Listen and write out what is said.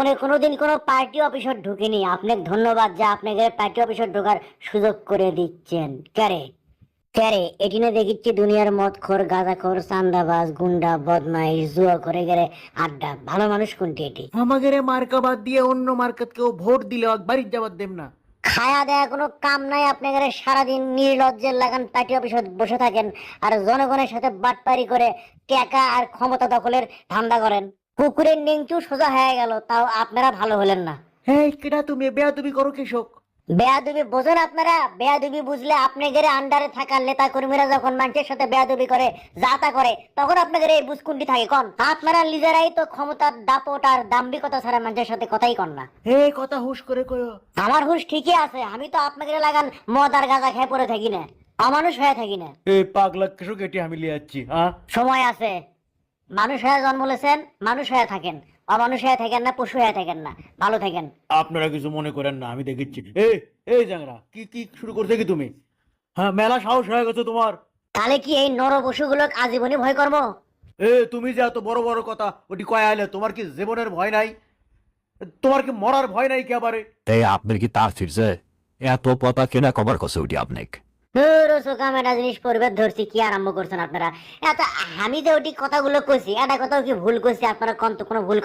ফোনে কোনোদিন কোনো পার্টি অফিসে ঢুকিনি। আপনাকে ধন্যবাদ যা আপনাকে পার্টি অফিসে ঢোকার সুযোগ করে দিচ্ছেন। ক্যারে। ক্যারে এটিনে দেখিচ্ছি দুনিয়ার মদ খোর গাঁজা খোর চান্দাবাজ গুন্ডা বদমাইশ জুয়া করে গেলে আড্ডা। ভালো মানুষ কোনটি এটি? আমাদের মার্কা বাদ দিয়ে অন্য মার্কেট কেউ ভোট দিলে বাড়ির যাবার দেব না। খায়া দেয়া কোনো কাম নাই আপনাদের সারাদিন নির্লজ্জের লাগান পার্টি অফিসে বসে থাকেন আর জনগণের সাথে বাটপারি করে টাকা আর ক্ষমতা দখলের ধান্দা করেন। কুকুরের নিংচু সোজা হয়ে গেল তাও আপনারা ভালো হলেন না। হ্যাঁ কেটা তুমি বেয়াদবি করো কৃষক বেয়াদুবি বোঝেন আপনারা বেয়াদুবি বুঝলে আপনাদের আন্ডারে থাকা নেতা কর্মীরা যখন মানুষের সাথে বেয়াদুবি করে যাতা করে তখন আপনাদের এই বুঝকুন্ডি থাকে কন? আপনারা নিজেরাই তো ক্ষমতার দাপট আর দাম্ভিকতা ছাড়া মানুষের সাথে কথাই কন না। কথা হুশ করে কয়ো আমার হুশ ঠিকই আছে আমি তো আপনাদের লাগান মদ আর গাঁজা খেয়ে পড়ে থাকি না। অমানুষ হয়ে থাকি না। এই পাগলা কৃষক এটি আমি লিয়ে যাচ্ছি হ্যাঁ? সময় আছে। মানুষ হয়ে জন্ম লেছেন মানুষ হয়ে থাকেন। অমানুষ হয়ে থাকেন না পশু হয়ে থাকেন না। ভালো থাকেন। আপনারা কিছু মনে করেন না আমি দেখেছি এই এই জাংরা কি কি শুরু করতে কি তুমি? হ্যাঁ মেলা সাহস হয়ে গেছে তোমার। তাহলে কি এই নর পশুগুলো আজীবনই ভয় কর্ম এ তুমি যে এত বড় বড় কথা ওটি কয়ে আইলে তোমার কি জীবনের ভয় নাই? তোমার কি মরার ভয় নাই কে আবারে? এই আপনার কি তার ফিরছে এত পতা কেনা কবার কছে উঠি আপনাকে? জিনিস ধরছি, কি আরম্ভ করছেন আপনারা? এত আমি যে ওটি কথাগুলো কইছি এটা কথাও কি ভুল করছি আপনারা কন্ত কোনো ভুল